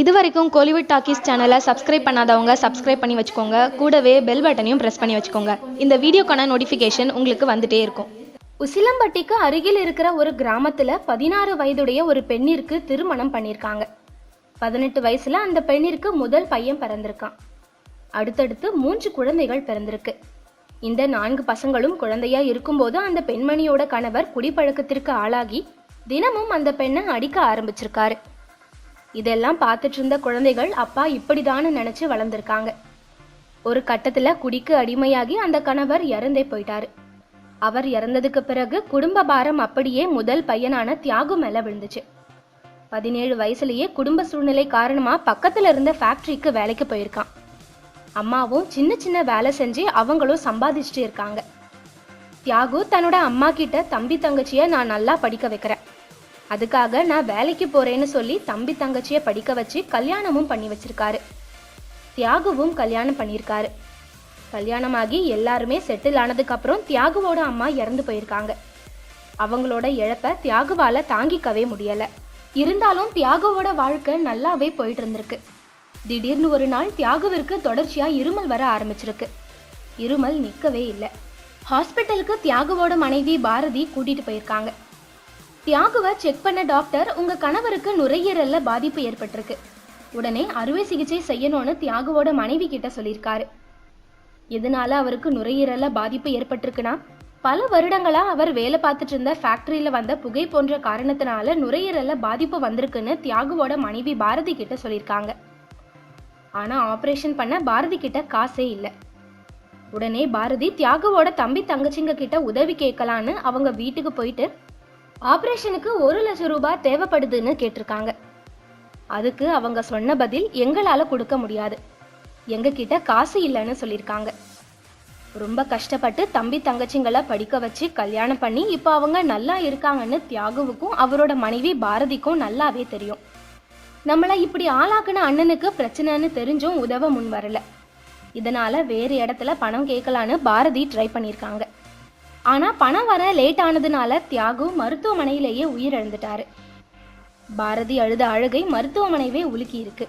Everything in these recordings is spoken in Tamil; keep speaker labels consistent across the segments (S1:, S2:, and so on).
S1: இது வரைக்கும் கோலிவுட் டாக்கீஸ் சேனலை சப்ஸ்கிரைப் பண்ணாதவங்க சப்ஸ்கிரைப் பண்ணி வச்சுக்கோங்க. கூடவே பெல் பட்டனையும் ப்ரெஸ் பண்ணி வச்சுக்கோங்க. இந்த வீடியோக்கான நோட்டிஃபிகேஷன் உங்களுக்கு வந்துட்டே இருக்கும்.
S2: உசிலம்பட்டிக்கு அருகில் இருக்கிற ஒரு கிராமத்தில் பதினாறு வயதுடைய ஒரு பெண்ணிற்கு திருமணம் பண்ணியிருக்காங்க. பதினெட்டு வயசுல அந்த பெண்ணிற்கு முதல் பையன் பிறந்திருக்கான். அடுத்தடுத்து மூன்று குழந்தைகள் பிறந்திருக்கு. இந்த நான்கு பசங்களும் குழந்தையா இருக்கும்போது அந்த பெண்மணியோட கணவர் குடிப்பழக்கத்திற்கு ஆளாகி தினமும் அந்த பெண்ணை அடிக்க ஆரம்பிச்சிருக்காரு. இதெல்லாம் பார்த்துட்டு இருந்த குழந்தைகள் அப்பா இப்படிதான்னு நினைச்சு வளர்ந்துருக்காங்க. ஒரு கட்டத்துல குடிக்கு அடிமையாகி அந்த கணவர் இறந்தே போயிட்டாரு. அவர் இறந்ததுக்கு பிறகு குடும்ப பாரம் அப்படியே முதல் பையனான தியாகு மேல விழுந்துச்சு. பதினேழு வயசுலயே குடும்ப சூழ்நிலை காரணமா பக்கத்துல இருந்த ஃபேக்டரிக்கு வேலைக்கு போயிருக்கான். அம்மாவும் சின்ன சின்ன வேலை செஞ்சு அவங்களும் சம்பாதிச்சுட்டு இருக்காங்க. தியாகு தன்னோட அம்மா கிட்ட தம்பி தங்கச்சிய நான் நல்லா படிக்க வைக்கிறேன். அதுக்காக நான் வேலைக்கு போறேன்னு சொல்லி தம்பி தங்கச்சியை படிக்க வச்சு கல்யாணமும் பண்ணி வச்சிருக்காரு. தியாகுவும் கல்யாணம் பண்ணியிருக்காரு. கல்யாணமாகி எல்லாருமே செட்டில் ஆனதுக்கு அப்புறம் தியாகுவோட அம்மா இறந்து போயிருக்காங்க. அவங்களோட இழப்ப தியாகுவால தாங்கிக்கவே முடியல. இருந்தாலும் தியாகுவோட வாழ்க்கை நல்லாவே போயிட்டு இருந்திருக்கு. திடீர்னு ஒரு நாள் தியாகுவிற்கு தொடர்ச்சியா இருமல் வர ஆரம்பிச்சிருக்கு. இருமல் நிற்கவே இல்லை. ஹாஸ்பிட்டலுக்கு தியாகுவோட மனைவி பாரதி கூட்டிட்டு போயிருக்காங்க. தியாகுவை செக் பண்ண டாக்டர் உங்க கணவருக்கு நுரையீரல்ல பாதிப்பு ஏற்பட்டிருக்கு. உடனே அறுவை சிகிச்சை செய்யணும்னு தியாகுவோட மனைவி கிட்ட சொல்லியிருக்காரு. இதனால அவருக்கு நுரையீரல்ல பாதிப்பு ஏற்பட்டிருக்குன்னா பல வருடங்களா அவர் வேலை பார்த்துட்டு இருந்த ஃபேக்டரியில வந்த புகை போன்ற காரணத்தினால நுரையீரல்ல பாதிப்பு வந்திருக்குன்னு தியாகுவோட மனைவி பாரதி கிட்ட சொல்லியிருக்காங்க. ஆனா ஆபரேஷன் பண்ண பாரதி கிட்ட காசே இல்லை. உடனே பாரதி தியாகுவோட தம்பி தங்கச்சிங்க கிட்ட உதவி கேட்கலான்னு அவங்க வீட்டுக்கு போயிட்டு ஆபரேஷனுக்கு ஒரு லட்சம் ரூபாய் தேவைப்படுதுன்னு கேட்டிருக்காங்க. அதுக்கு அவங்க சொன்ன பதில் எங்களால் கொடுக்க முடியாது. எங்ககிட்ட காசு இல்லைன்னு சொல்லியிருக்காங்க. ரொம்ப கஷ்டப்பட்டு தம்பி தங்கச்சிங்களை படிக்க வச்சு கல்யாணம் பண்ணி இப்போ அவங்க நல்லா இருக்காங்கன்னு தியாகுவுக்கும் அவரோட மனைவி பாரதிக்கும் நல்லாவே தெரியும். நம்மளை இப்படி ஆளாக்குன அண்ணனுக்கு பிரச்சனைன்னு தெரிஞ்சும் உதவ முன் வரல இதனால வேறு இடத்துல பணம் கேட்கலான்னு பாரதி ட்ரை பண்ணியிருக்காங்க. ஆனால் பணம் வர லேட் ஆனதுனால தியாகு மருத்துவமனையிலேயே உயிரிழந்துட்டாரு. பாரதி அழுத அழுகை மருத்துவமனைவே உலுக்கி இருக்கு.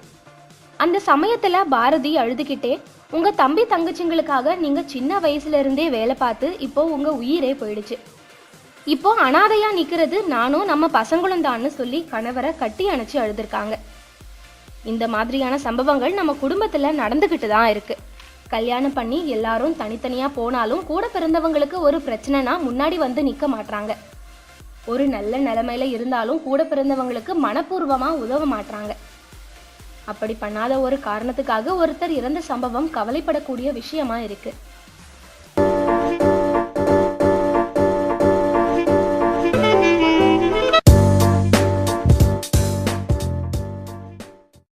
S2: அந்த சமயத்தில் பாரதி அழுதுகிட்டே உங்கள் தம்பி தங்கச்சிங்களுக்காக நீங்கள் சின்ன வயசுலேருந்தே வேலை பார்த்து இப்போ உங்கள் உயிரே போயிடுச்சு. இப்போ அனாதையாக நிற்கிறது நானும் நம்ம பசங்களும் தான்னு சொல்லி கணவரை கட்டி அணைச்சி அழுதுருக்காங்க. இந்த மாதிரியான சம்பவங்கள் நம்ம குடும்பத்தில் நடந்துக்கிட்டு தான் இருக்குது கல்யாணம் பண்ணி எல்லாரும் தனித்தனியாக போனாலும் கூட பிறந்தவங்களுக்கு ஒரு பிரச்சனைனா முன்னாடி வந்து நிற்க மாட்றாங்க. ஒரு நல்ல நிலைமையில இருந்தாலும் கூட பிறந்தவங்களுக்கு மனப்பூர்வமாக உதவ மாட்றாங்க. அப்படி பண்ணாத ஒரு காரணத்துக்காக ஒருத்தர் இறந்த சம்பவம் கவலைப்படக்கூடிய விஷயமா இருக்குது